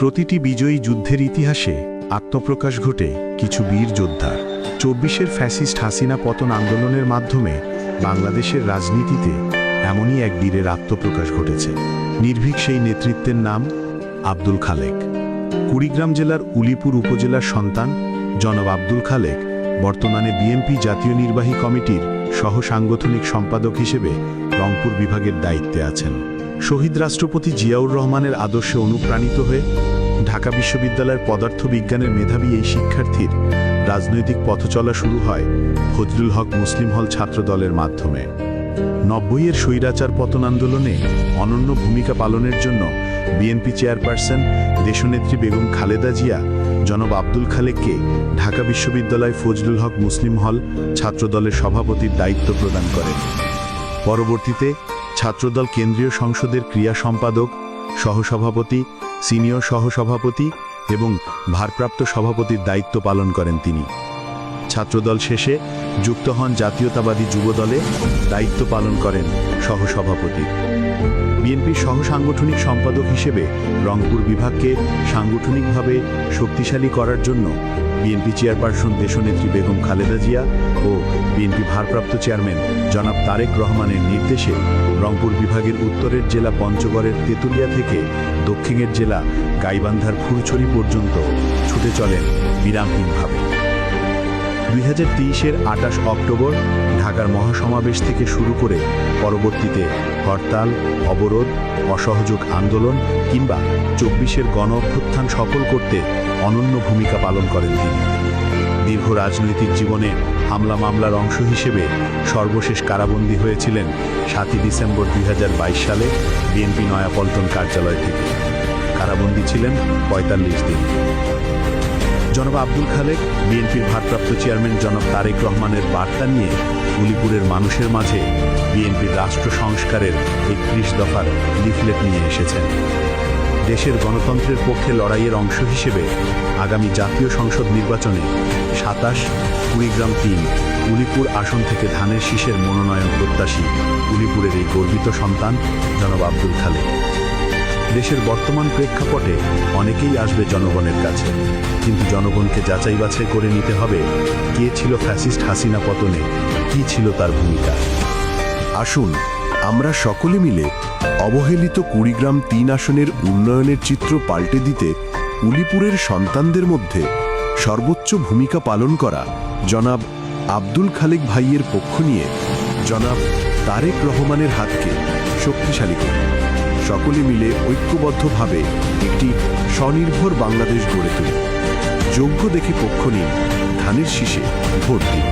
প্রতিটি বিজয়ী যুদ্ধের ইতিহাসে আত্মপ্রকাশ ঘটে কিছু বীর যোদ্ধার চব্বিশের ফ্যাসিস্ট হাসিনা পতন আন্দোলনের মাধ্যমে বাংলাদেশের রাজনীতিতে এমনই এক বীরের আত্মপ্রকাশ ঘটেছে। নির্ভীক সেই নেতৃত্বের নাম আব্দুল খালেক। কুড়িগ্রাম জেলার উলিপুর উপজেলার সন্তান জনাব আব্দুল খালেক বর্তমানে বিএনপি জাতীয় নির্বাহী কমিটির সহ সাংগঠনিক সম্পাদক হিসেবে রংপুর বিভাগের দায়িত্বে আছেন। শহীদ রাষ্ট্রপতি জিয়াউর রহমানের আদর্শে অনুপ্রাণিত হয়ে ঢাকা বিশ্ববিদ্যালয়ের পদার্থবিজ্ঞানের মেধাবী এই শিক্ষার্থীর রাজনৈতিক পথচলা শুরু হয় ফজলুল হক মুসলিম হল ছাত্র দলের মাধ্যমে। নব্বইয়ের স্বৈরাচার পতন আন্দোলনে অনন্য ভূমিকা পালনের জন্য বিএনপি চেয়ারপারসন দেশনেত্রী বেগম খালেদা জিয়া, জনব আব্দুল খালেককে ঢাকা বিশ্ববিদ্যালয় ফজলুল হক মুসলিম হল ছাত্রদলের সভাপতির দায়িত্ব প্রদান করেন। পরবর্তীতে ছাত্রদল কেন্দ্রীয় সংসদের ক্রিয়া সম্পাদক, সহসভাপতি, সিনিয়র সহসভাপতি এবং ভারপ্রাপ্ত সভাপতির দায়িত্ব পালন করেন তিনি। ছাত্রদল শেষে যুক্ত হন জাতীয়তাবাদী যুবদলে দায়িত্ব পালন করেন সহসভাপতি। বিএনপির সহসাংগঠনিক সম্পাদক হিসেবে রংপুর বিভাগকে সাংগঠনিকভাবে শক্তিশালী করার জন্য বিএনপি চেয়ারপারসন দেশনেত্রী বেগম খালেদা জিয়া ও বিএনপি ভারপ্রাপ্ত চেয়ারম্যান জনাব তারেক রহমানের নির্দেশে রংপুর বিভাগের উত্তরের জেলা পঞ্চগড়ের তেঁতুলিয়া থেকে দক্ষিণের জেলা গাইবান্ধার ফুলছড়ি পর্যন্ত ছুটে চলেন বিরামহীনভাবে। দুই হাজার তেইশের আটাশ অক্টোবর ঢাকার মহাসমাবেশ থেকে শুরু করে পরবর্তীতে হরতাল, অবরোধ, অসহযোগ আন্দোলন কিংবা চব্বিশের গণ অভ্যুত্থান সফল করতে অনন্য ভূমিকা পালন করেন তিনি। দীর্ঘ রাজনৈতিক জীবনে হামলা মামলার অংশ হিসেবে সর্বশেষ কারাবন্দী হয়েছিলেন সাতই ডিসেম্বর দুই হাজার বাইশ সালে বিএনপি নয়াপল্টন কার্যালয় থেকে। কারাবন্দী ছিলেন পঁয়তাল্লিশ দিন। জনাব আব্দুল খালেক, বিএনপির ভারপ্রাপ্ত চেয়ারম্যান জনাব তারেক রহমানের বার্তা নিয়ে উলিপুরের মানুষের মাঝে বিএনপির রাষ্ট্র সংস্কারের একত্রিশ দফার লিফলেট নিয়ে এসেছেন। দেশের গণতন্ত্রের পক্ষে লড়াইয়ের অংশ হিসেবে আগামী জাতীয় সংসদ নির্বাচনে সাতাশ কুড়িগ্রাম তিন, উলিপুর আসন থেকে ধানের শীষের মনোনয়ন প্রত্যাশী উলিপুরের এই গর্বিত সন্তান জনাব আব্দুল খালেক। দেশের বর্তমান প্রেক্ষাপটে অনেকেই আসবে জনগণের কাছে। কিন্তু জনগণকে যাচাই বাছাই করে নিতে হবে কে ছিল ফ্যাসিস্ট হাসিনা পতনে, কি ছিল তার ভূমিকা। আসুন, আমরা সকলে মিলে অবহেলিত কুড়িগ্রাম তিন আসনের উন্নয়নের চিত্র পাল্টে দিতে উলিপুরের সন্তানদের মধ্যে সর্বোচ্চ ভূমিকা পালন করা জনাব আব্দুল খালেক ভাইয়ের পক্ষ নিয়ে জনাব তারেক রহমানের হাতকে শক্তিশালী করি সকলে মিলে ঐক্যবদ্ধভাবে একটি স্বনির্ভর বাংলাদেশ গড়ে তুলি। যোগ্য দেখে পক্ষ নিন, ধানের শীষে ভোট দিন।